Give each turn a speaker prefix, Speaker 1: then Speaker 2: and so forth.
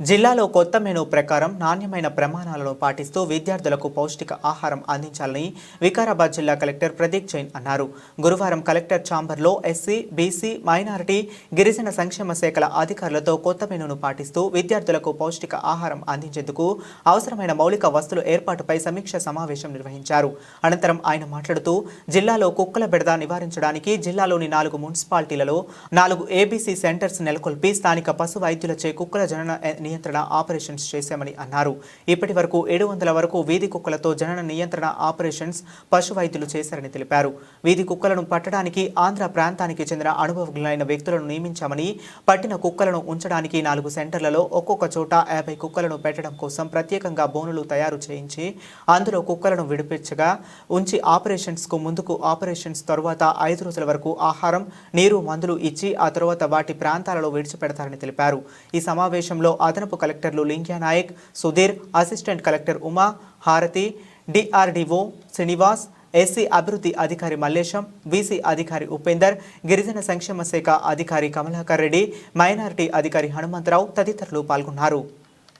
Speaker 1: జిల్లాలో కొత్త మెనూ ప్రకారం నాణ్యమైన ప్రమాణాలను పాటిస్తూ విద్యార్థులకు పౌష్టిక ఆహారం అందించాలని వికారాబాద్ జిల్లా కలెక్టర్ ప్రదీప్ జైన్ అన్నారు. గురువారం కలెక్టర్ ఛాంబర్లో ఎస్సీ బీసీ మైనారిటీ గిరిజన సంక్షేమ శాఖల అధికారులతో కొత్త మెనూను పాటిస్తూ విద్యార్థులకు పౌష్టిక ఆహారం అందించేందుకు అవసరమైన మౌలిక వస్తువుల ఏర్పాటుపై సమీక్ష సమావేశం నిర్వహించారు. అనంతరం ఆయన మాట్లాడుతూ జిల్లాలో కుక్కల బెడద నివారించడానికి జిల్లాలోని నాలుగు మున్సిపాలిటీలలో నాలుగు ఏబీసీ సెంటర్స్ నెలకొల్పి స్థానిక పశు వైద్యులచే కుక్కల జనన నియంత్రణ ఆపరేషన్స్ చేశామని అన్నారు. ఇప్పటి వరకు ఏడు వందల వరకు వీధి కుక్కలతో జనన నియంత్రణ ఆపరేషన్స్ పశు వైద్యులు చేశారని తెలిపారు. వీధి కుక్కలను పట్టడానికి ఆంధ్ర ప్రాంతానికి చెందిన అనుభవజ్ఞులైన వ్యక్తులను నియమించామని పట్టిన కుక్కలను ఉంచడానికి నాలుగు సెంటర్లలో ఒక్కొక్క చోట యాభై కుక్కలను పెట్టడం కోసం ప్రత్యేకంగా బోనులు తయారు చేయించి అందులో కుక్కలను విడిపించగా ఉంచి ఆపరేషన్స్కు ముందుకు ఆపరేషన్స్ తర్వాత ఐదు రోజుల వరకు ఆహారం నీరు మందులు ఇచ్చి ఆ తర్వాత వాటి ప్రాంతాలలో విడిచిపెడతారని తెలిపారు. ఈ సమావేశంలో అదనపు కలెక్టర్లు Linkya Naik Sudheer assistant collector Uma Harathi DRDO Srinivas SC అభివృద్ధి అధికారి మల్లేశం వీసీ అధికారి ఉపేందర్ గిరిజన సంక్షేమ శాఖ అధికారి కమలాకర్ రెడ్డి మైనారిటీ అధికారి హనుమంతరావు తదితరులు పాల్గొన్నారు.